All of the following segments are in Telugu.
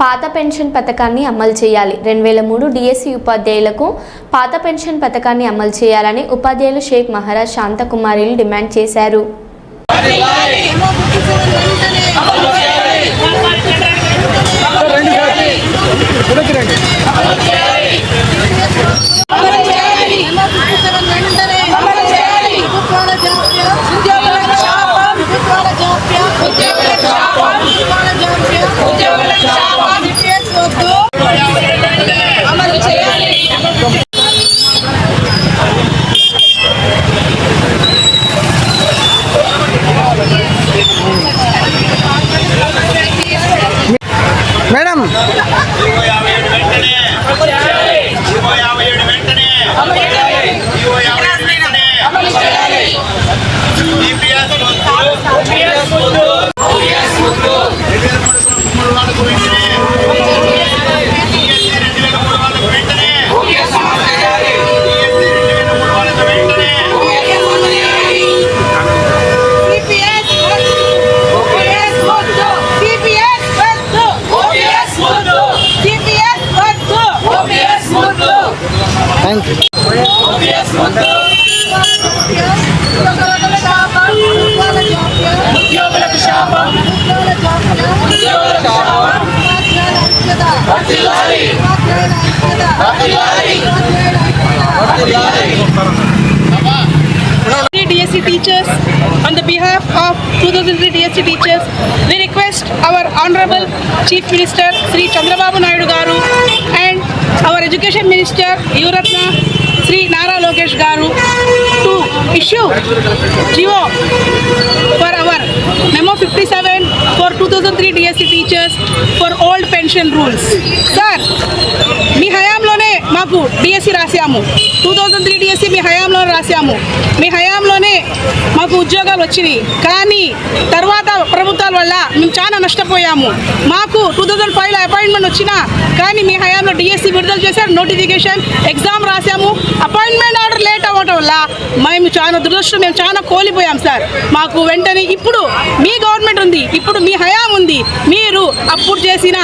పాత పెన్షన్ పథకాన్ని అమలు చేయాలి. రెండు వేల మూడు డిఎస్సి ఉపాధ్యాయులకు పాత పెన్షన్ పథకాన్ని అమలు చేయాలని ఉపాధ్యాయులు షేక్ మహారాజ్ శాంతకుమారిలు డిమాండ్ చేశారు. వెంటనే. ఇరవై యాభై ఏడు వెంటనే. Thank you DSC teachers, on the behalf of 2003 DSC teachers, we request our Honorable Chief Minister Sri Chandrababu Naidu Garu our education minister Yuvaratna Sri Nara Lokesh garu to issue GO for our memo fifty seven for two thousand three DSC teachers for old pension rules sir మీ హయాంలోనే మాకు డిఎస్సి రాశాము టూ థౌజండ్ త్రీ డిఎస్సి మీ హయాంలో రాశాము మీ హయా మాకు ఉద్యోగాలు వచ్చినాయి. కానీ తర్వాత ప్రభుత్వాల వల్ల మేము చాలా నష్టపోయాము. మాకు టూ థౌజండ్ ఫైవ్లో అపాయింట్మెంట్ వచ్చినా కానీ మీ హయాంలో డిఎస్సి విడుదల చేశారు నోటిఫికేషన్ ఎగ్జామ్ రాసాము అపాయింట్మెంట్ ఆర్డర్ లేట్ అవ్వటం వల్ల మేము చాలా దురదృష్టం మేము చాలా కోల్పోయాం సార్. మాకు వెంటనే ఇప్పుడు మీ గవర్నమెంట్ ఉంది ఇప్పుడు మీ హయాం ఉంది. మీరు అప్పుడు చేసిన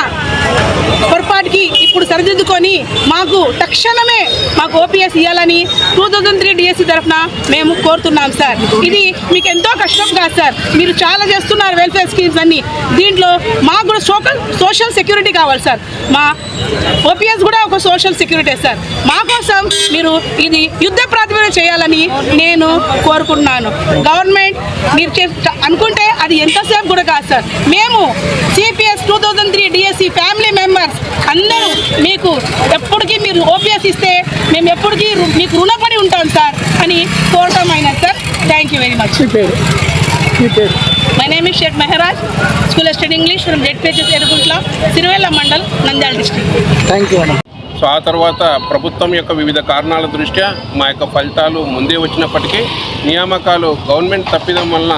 సరిదిద్దుకొని మాకు తక్షణమే మాకు ఓపీఎస్ ఇవ్వాలని టూ థౌజండ్ త్రీ డిఎస్సి తరఫున మేము కోరుతున్నాం సార్. ఇది మీకు ఎంతో కష్టం కాదు సార్. మీరు చాలా చేస్తున్నారు వెల్ఫేర్ స్కీమ్స్ అన్ని. దీంట్లో మాకు కూడా సోకల్ సోషల్ సెక్యూరిటీ కావాలి సార్. మా ఓపీఎస్ కూడా ఒక సోషల్ సెక్యూరిటీ సార్. మా కోసం మీరు ఇది యుద్ధ ప్రాతిపదిక చేయాలని నేను కోరుకుంటున్నాను. గవర్నమెంట్ మీరు చే- అనుకుంటే అది ఎంతసేపు కూడా కాదు సార్. మేము CPS two thousand three DSC family members అందరూ మీకు ఎప్పటికీ మీరు ఓపీఎస్ ఇస్తే మేము ఎప్పటికీ మీకు రుణపడి ఉంటాం సార్ అని కోరటం అయినది sir. Thank you very much me name is Shaik Mehraj school study English from Z pages Yerraguntla Sirivella mandal Nandyal district thank you madam so ఆ తర్వాత ప్రభుత్వం యొక్క వివిధ కారణాల దృష్ట్యా మా యొక్క ఫలితాలు ముందే వచ్చినప్పటికీ నియామకాలు గవర్నమెంట్ తప్పిదం వలన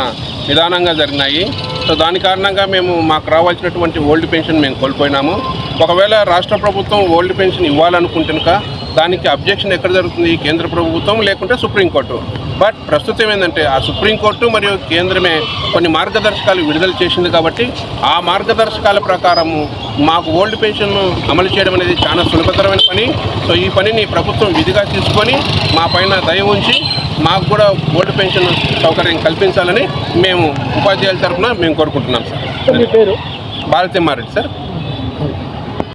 నిదానంగా జరిగినాయి. సో దాని కారణంగా మేము మాకు రావాల్సినటువంటి ఓల్డ్ పెన్షన్ మేము కోల్పోయినాము. ఒకవేళ రాష్ట్ర ప్రభుత్వం ఓల్డ్ పెన్షన్ ఇవ్వాలనుకుంటునుక దానికి అబ్జెక్షన్ ఎక్కడ జరుగుతుంది? కేంద్ర ప్రభుత్వం లేకుంటే సుప్రీంకోర్టు బట్ ప్రస్తుతం ఏంటంటే ఆ సుప్రీంకోర్టు మరియు కేంద్రమే కొన్ని మార్గదర్శకాలు విడుదల చేసింది కాబట్టి ఆ మార్గదర్శకాల ప్రకారము మాకు ఓల్డ్ పెన్షన్ను అమలు చేయడం అనేది చాలా సులభతరమైన పని. సో ఈ పనిని ప్రభుత్వం విధిగా తీసుకొని మా పైన దయ ఉంచి మాకు కూడా ఓల్డ్ పెన్షన్ సౌకర్యం కల్పించాలని మేము ఉపాధ్యాయుల తరఫున మేము కోరుకుంటున్నాం సార్. పేరు? బాలతిమ్మారెడ్డి సార్.